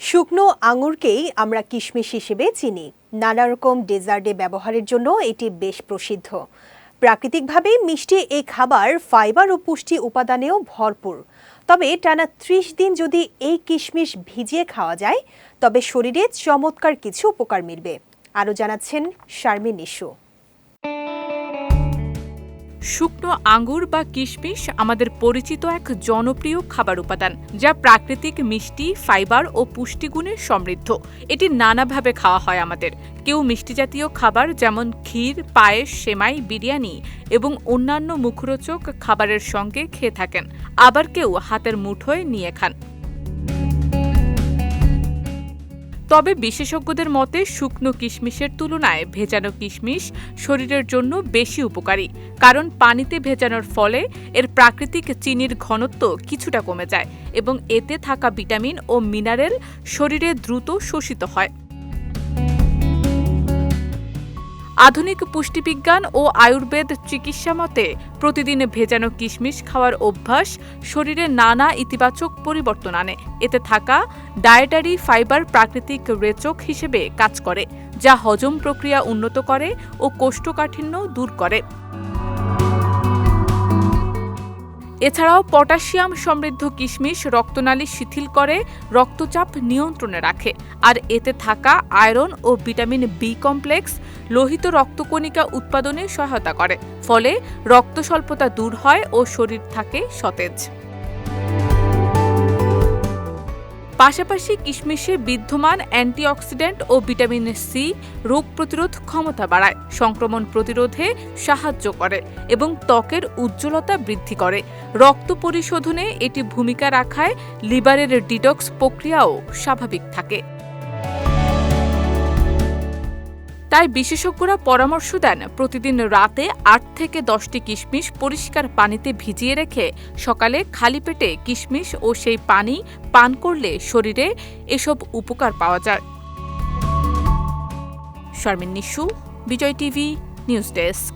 শুকনো আঙুরকেই আমরা কিশমিশ হিসেবে চিনি। নানা রকম ডেজার্টে ব্যবহারের জন্য এটি বেশ প্রসিদ্ধ। প্রাকৃতিকভাবে মিষ্টি এই খাবার ফাইবার ও পুষ্টি উপাদানেও ভরপুর। তবে টানা ত্রিশ দিন যদি এই কিশমিশ ভিজিয়ে খাওয়া যায়, তবে শরীরে চমৎকার কিছু উপকার মিলবে, আরও জানাচ্ছেন শারমিন নিশু শুকনো আঙ্গুর বা কিশমিশ আমাদের পরিচিত এক জনপ্রিয় খাবার উপাদান, যা প্রাকৃতিক মিষ্টি, ফাইবার ও পুষ্টিগুণে সমৃদ্ধ। এটি নানাভাবে খাওয়া হয় আমাদের। কেউ মিষ্টি জাতীয় খাবার যেমন ক্ষীর, পায়েস, সেমাই, বিরিয়ানি এবং অন্যান্য মুখরোচক খাবারের সঙ্গে খেয়ে থাকেন। আবার কেউ হাতের মুঠোয় নিয়ে খান। তবে বিশেষজ্ঞদের মতে, শুকনো কিশমিশের তুলনায় ভেজানো কিশমিশ শরীরের জন্য বেশি উপকারী, কারণ পানিতে ভেজানোর ফলে এর প্রাকৃতিক চিনির ঘনত্ব কিছুটা কমে যায় এবং এতে থাকা ভিটামিন ও মিনারেল শরীরে দ্রুত শোষিত হয়। আধুনিক পুষ্টিবিজ্ঞান ও আয়ুর্বেদ চিকিৎসা মতে, প্রতিদিন ভেজানো কিশমিশ খাওয়ার অভ্যাস শরীরে নানা ইতিবাচক পরিবর্তন আনে। এতে থাকা ডায়েটারি ফাইবার প্রাকৃতিক রেচক হিসেবে কাজ করে, যা হজম প্রক্রিয়া উন্নত করে ও কোষ্ঠকাঠিন্য দূর করে। এছাড়াও পটাশিয়াম সমৃদ্ধ কিশমিশ রক্তনালী শিথিল করে রক্তচাপ নিয়ন্ত্রণে রাখে। আর এতে থাকা আয়রন ও ভিটামিন বি কমপ্লেক্স লোহিত রক্তকণিকা উৎপাদনে সহায়তা করে। ফলে রক্তস্বল্পতা দূর হয় ও শরীর থাকে সতেজ। পাশাপাশি কিশমিশে বিদ্যমান অ্যান্টিঅক্সিডেন্ট ও ভিটামিন সি রোগ প্রতিরোধ ক্ষমতা বাড়ায়, সংক্রমণ প্রতিরোধে সাহায্য করে এবং ত্বকের উজ্জ্বলতা বৃদ্ধি করে। রক্ত পরিশোধনে এটি ভূমিকা রাখায় লিভারের ডিটক্স প্রক্রিয়াও স্বাভাবিক থাকে। তাই বিশেষজ্ঞরা পরামর্শ দেন, প্রতিদিন রাতে আট থেকে দশটি কিশমিশ পরিষ্কার পানিতে ভিজিয়ে রেখে সকালে খালি পেটে কিশমিশ ও সেই পানি পান করলে শরীরে এসব উপকার পাওয়া যায়। Sharmin Nishu, Bijoy TV, news desk.